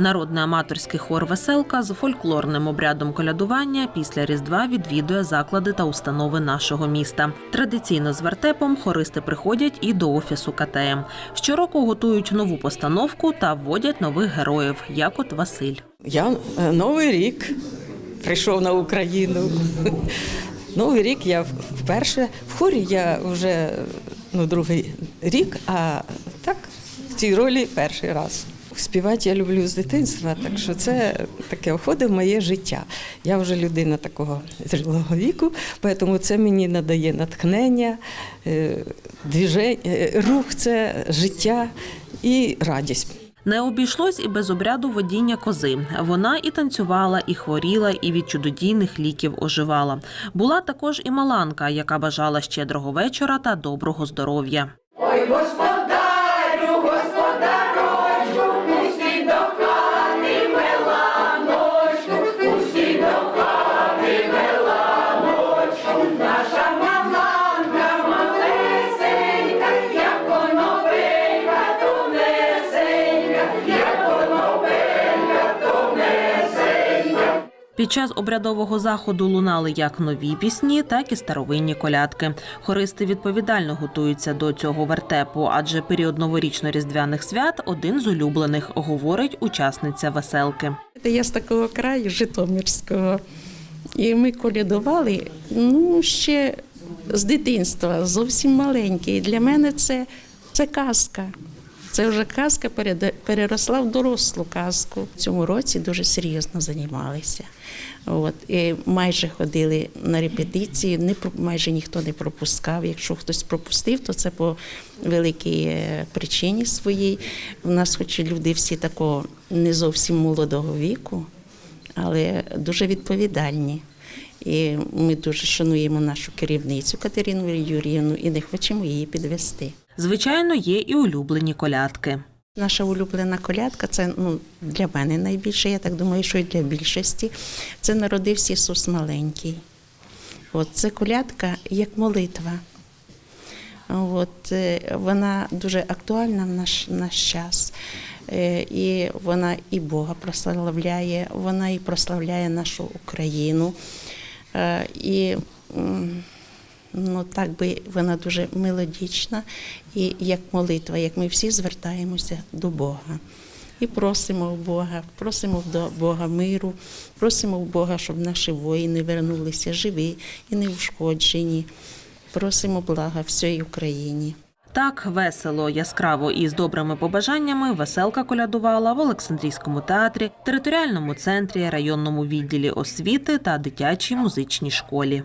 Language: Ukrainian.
Народний аматорський хор Веселка з фольклорним обрядом колядування після Різдва відвідує заклади та установи нашого міста. Традиційно з вертепом хористи приходять і до офісу КТМ. Щороку готують нову постановку та вводять нових героїв, як от Василь. Я е, Новий рік прийшов на Україну. Новий рік я вперше в хорі я вже ну, другий рік, а так в цій ролі перший раз. Співати я люблю з дитинства, так що це таке входить в моє життя. Я вже людина такого зрілого віку, тому це мені надає натхнення, е, е, рух це життя і радість. Не обійшлось і без обряду водіння кози. Вона і танцювала, і хворіла, і від чудодійних ліків оживала. Була також і маланка, яка бажала щедрого вечора та доброго здоров'я. Ой, господарю, Під час обрядового заходу лунали як нові пісні, так і старовинні колядки. Хористи відповідально готуються до цього вертепу, адже період новорічно-різдвяних свят один з улюблених, говорить учасниця веселки. Я з такого краю Житомирського. І ми колядували ну, ще з дитинства, зовсім маленькі. І для мене це, це казка. Це вже казка переросла в дорослу казку. В цьому році дуже серйозно займалися. От, і майже ходили на репетиції, не, майже ніхто не пропускав. Якщо хтось пропустив, то це по великій е, причині своїй. У нас, хоч і люди всі такого не зовсім молодого віку, але дуже відповідальні. І ми дуже шануємо нашу керівницю Катерину Юріївну і не хочемо її підвести. Звичайно, є і улюблені колядки. Наша улюблена колядка це ну, для мене найбільше, я так думаю, що і для більшості. Це народився Ісус маленький. От це колядка як молитва. От, е, вона дуже актуальна в наш, наш час. Е, І вона і Бога прославляє, вона і прославляє нашу Україну. Е, І ну, так би вона дуже мелодічна і як молитва, як ми всі звертаємося до Бога. І просимо в Бога, просимо до Бога миру, просимо в Бога, щоб наші воїни вернулися живі і неушкоджені. Просимо блага всій Україні. Так весело, яскраво і з добрими побажаннями веселка колядувала в Олександрійському театрі, територіальному центрі, районному відділі освіти та дитячій музичній школі.